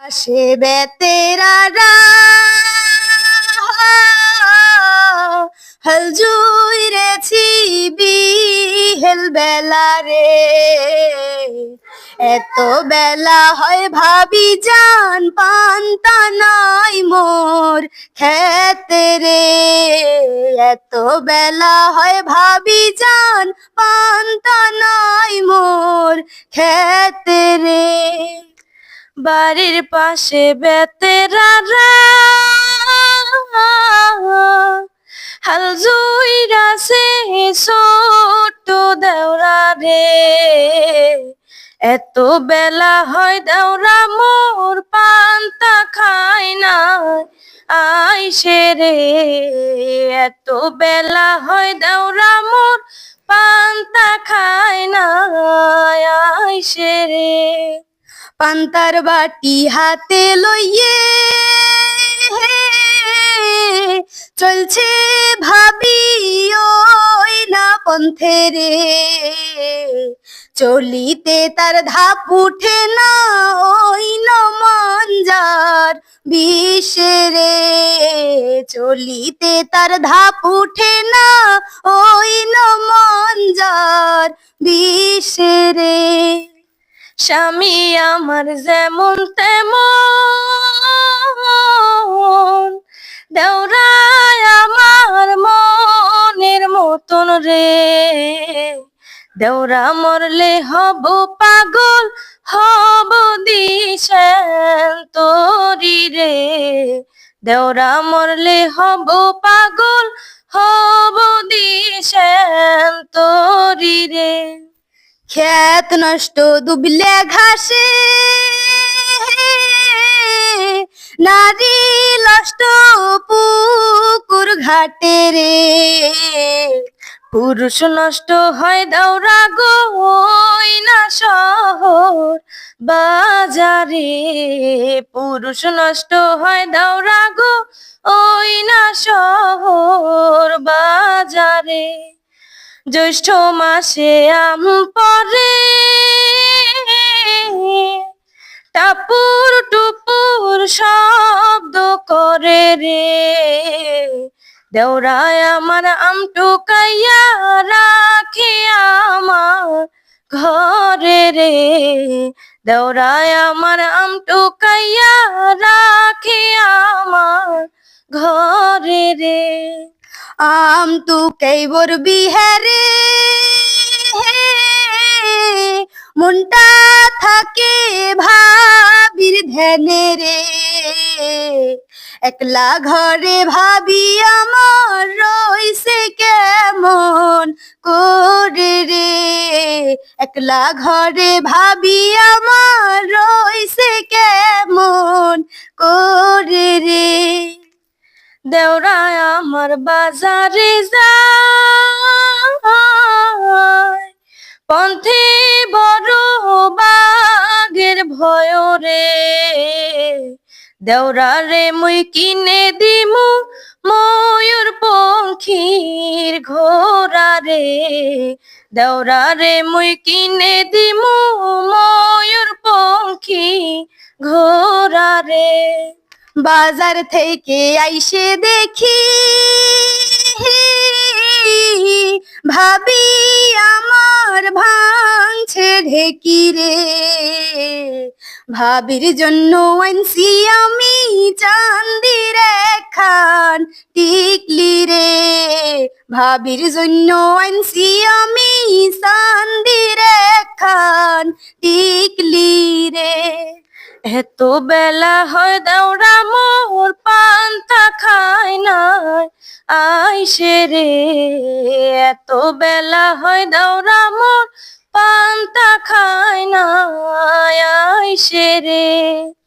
আসে বেতেরা হল জুই রে ছিবি, হেল বেলা রে। এত বেলা হয় ভাবি জান পান্তা নাই মোর খেতে রে। এত বেলা হয় ভাবি জান পান্তা নাই মোর খেতে রে। বাড়ির পাশে বেতেরা হাল জুইরা ছোট দেওরা রে। এত বেলা হয় দেওরা মোর পান্তা খাই না আইসে রে। এত বেলা হয় দেওরা মোর পান্তা খাই না আইসে রে। পান্তার বাটি হাতে লইয়ে চলছে ভাবি ওই না পন্থে রে। চলিতে তার ধাপ উঠে না ওই না মঞ্জার বিষে রে। চলিতে তার ধাপ উঠে না ওই না মঞ্জার বিষে রে। স্বামী আমার যেমন তেমন, দেওরায় আমার মনের মতন রে। দেওরা মরলে হব পাগল, হব দিশেন তোরি রে। দেওরা মরলে হব পাগল, হব দিশেন তোরি রে। ক্ষেত নষ্ট দুবলে ঘাসে। নারী নষ্ট পুকুর ঘাটে রে। পুরুষ নষ্ট হয় দৌড়া গো না শহর বাজারে। পুরুষ নষ্ট হয় দৌড়া গো ওই না শহর বাজারে। জ্যৈষ্ঠ মাসে আম পরে। টাপুর টুপুর শব্দ করে রে। দেওরায় আমার আম টুকাইয়া রাখে আমার ঘরে রে। দেওরায় আমার আম টুকাইয়া রাখে আমার ঘরে রে। আম তু কেবর বিহারে মনটা থাকে ভাবির ধ্যানে রে। একলা ঘরে ভাবি আমার রইছে কেমন করে রে। একলা ঘরে ভাবি আমার রইছে কেমন করে রে। দেওরায় আমার বাজারে যায়। পন্থে বড় বাগের ভয় রে। দেওরা মুই কিনে দিমু ময়ূর পঙ্খির ঘোড়া রে। দেওরা রে মুই কিনে দিমু ময়ূর বাজার থেকে আইসে দেখি, ভাবি আমার ভাঙছে ঢেকি রে। ভাবির জন্য আনছি আমি চান্দির খান টিকলি রে। ভাবির জন্য আনছি আমি চান্দির খান টিকলি রে। এত বেলা হয় দৌড়া মোর পান্তা খাই নাই। আইসে রে, এত বেলা হয় দৌড়া মোর পান্তা খাই নাই। আইসে রে।